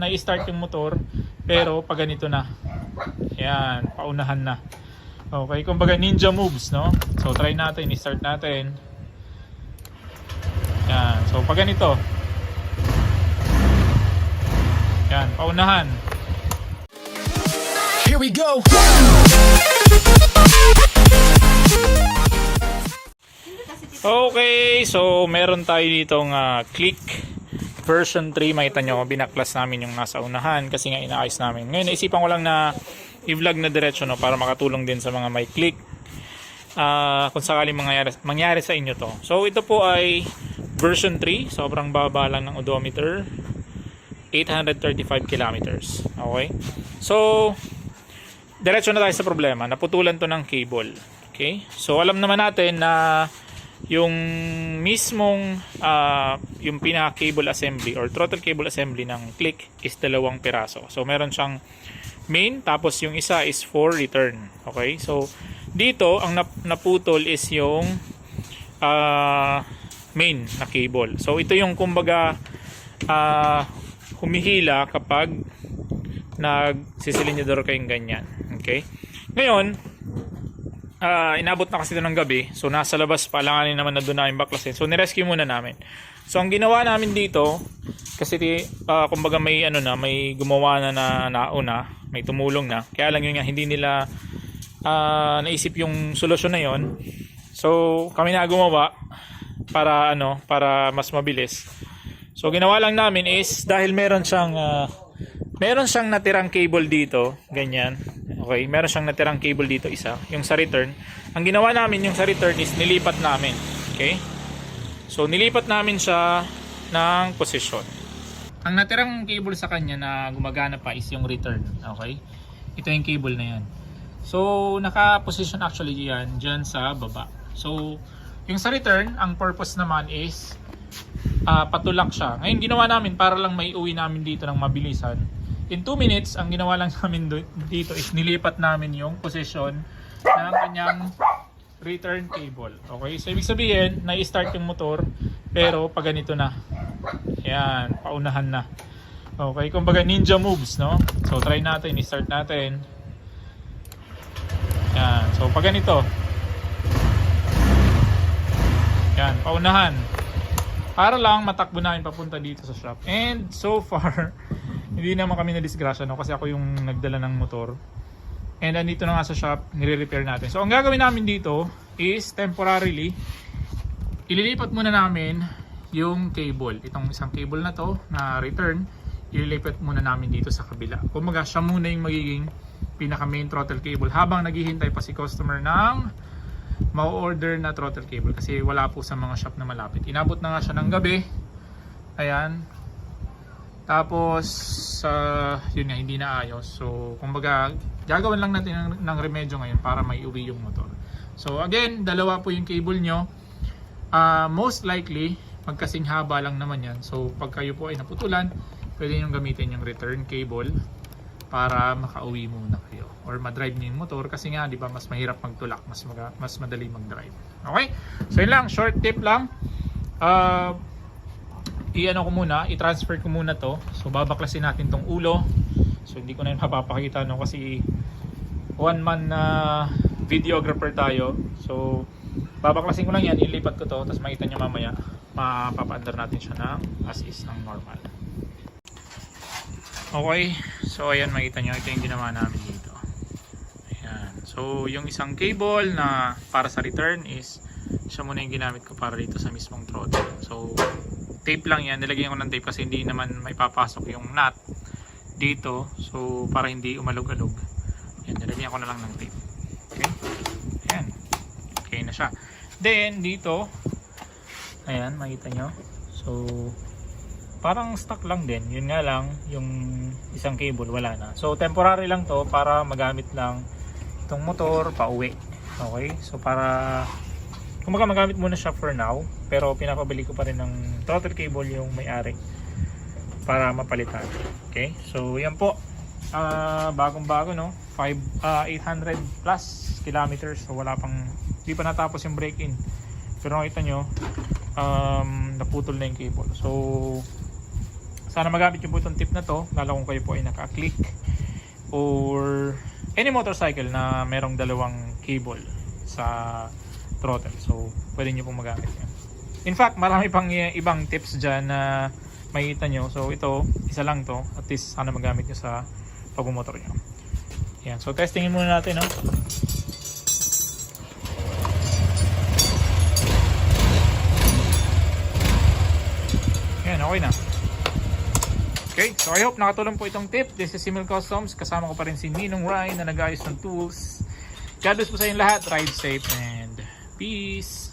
na-start yung motor, pero pag ganito na. Yan, paunahan na. Okay, kumbaga ninja moves, no? So try natin, i-start natin. Yan, so pag ganito. Yan, paunahan. Here we go. Okay, so meron tayo ditong ah, click version 3. Makita nyo, binaklas namin yung nasa unahan kasi nga inaayos namin. Ngayon, naisipan ko lang na i-vlog na diretso no, para makatulong din sa mga may click. Ah, kung sakaling mangyari, mangyari sa inyo to. So, ito po ay version 3. Sobrang baba lang ng odometer. 835 kilometers. Okay? So, diretso na tayo sa problema. Naputulan to ng cable. Okay? So, alam naman natin na yung mismong ah, yung pinaka cable assembly or throttle cable assembly ng click is dalawang piraso. So meron siyang main tapos yung isa is for return. Okay? So dito ang nap- naputol is yung ah, main na cable. So ito yung kumbaga ah, humihila kapag nagsisilinidor kayong ganyan. Okay? Ngayon, Ah, inabot na kasi ito ng gabi. So, nasa labas pa. Alanganin naman na doon namin baklasin. So, nirescue muna namin. So, ang ginawa namin dito, kasi ah, kumbaga may ano na, may gumawa na na nauna, may tumulong na. Kaya lang yun nga, hindi nila ah, naisip yung solusyon na yon. So, kami na gumawa para ano, para mas mabilis. So, ginawa lang namin is dahil meron siyang ah, meron siyang natirang cable dito, ganyan. Okay, meron siyang natirang cable dito isa, yung sa return. Ang ginawa namin yung sa return is nilipat namin. Okay? So nilipat namin siya ng position. Ang natirang cable sa kanya na gumagana pa is yung return. Okay? Ito yung cable na yan. So naka-position actually yan dyan sa baba. So yung sa return, ang purpose naman is ah, patulak siya. Ngayon ginawa namin para lang may uwi namin dito ng mabilisan. In 2 minutes, ang ginawa lang namin dito is nilipat namin yung position ng kanyang return cable. Okay? So ibig sabihin, na-start yung motor pero pag ganito na. Yan, paunahan na. Okay, kumbaga ninja moves, no? So try natin, i-start natin. Yan, so pag ganito. Yan, paunahan. Para lang matakbo namin papunta dito sa shop. And so far, hindi naman kami na disgrasya no kasi ako yung nagdala ng motor. And andito na nga sa shop, nire-repair natin. So ang gagawin namin dito is temporarily ililipat muna namin yung cable. Itong isang cable na to na return, ililipat muna namin dito sa kabila. Kumaga siya muna yung magiging pinaka main throttle cable habang naghihintay pa si customer ng ma-order na throttle cable kasi wala po sa mga shop na malapit. Inabot na nga siya ng gabi. Ayan. Tapos, uh, yun nga, hindi na ayos. So, kumbaga, gagawin lang natin ng, ng remedyo ngayon para may uwi yung motor. So, again, dalawa po yung cable nyo. Ah, most likely, magkasing haba lang naman yan. So, pag kayo po ay naputulan, pwede nyo gamitin yung return cable para makauwi muna kayo or madrive niyo yung motor kasi nga di ba mas mahirap magtulak mas maga, mas madali mag-drive okay so yun lang short tip lang uh, i-ano ko muna i-transfer ko muna to so babaklasin natin tong ulo so hindi ko na yun mapapakita no kasi one man na videographer tayo so babaklasin ko lang yan ilipat ko to tapos makita nyo mamaya mapapaandar natin siya ng as is ng normal Okay, so ayan makita nyo, ito yung ginawa namin dito. Ayan. So yung isang cable na para sa return is siya muna yung ginamit ko para dito sa mismong throttle. So tape lang yan, nilagyan ko ng tape kasi hindi naman may papasok yung nut dito. So para hindi umalog-alog. Ayan, nilagyan ko na lang ng tape. Okay? Ayan. Okay na siya. Then dito, ayan, makita nyo. So parang stuck lang din. Yun nga lang, yung isang cable wala na. So temporary lang to para magamit lang itong motor pa uwi. Okay? So para kumaga magamit muna siya for now, pero pinapabili ko pa rin ng throttle cable yung may-ari para mapalitan. Okay? So yan po. Ah, bagong-bago no. 5 ah, 800 plus kilometers. So wala pang hindi pa natapos yung break-in. Pero nakita nyo, um, naputol na yung cable. So, sana magamit po itong tip na to, lalo kung kayo po ay naka-click or any motorcycle na merong dalawang cable sa throttle. So, pwede nyo pong magamit yan. In fact, marami pang ibang tips dyan na makikita nyo. So, ito, isa lang to. At least, sana magamit nyo sa pagmumotor nyo. Yan. So, testingin muna natin, no? Yan, okay na. Okay, so I hope nakatulong po itong tip. This is Simil Customs. Kasama ko pa rin si Ninong Ryan na nag-ayos ng tools. God bless po sa inyong lahat. Ride safe and peace.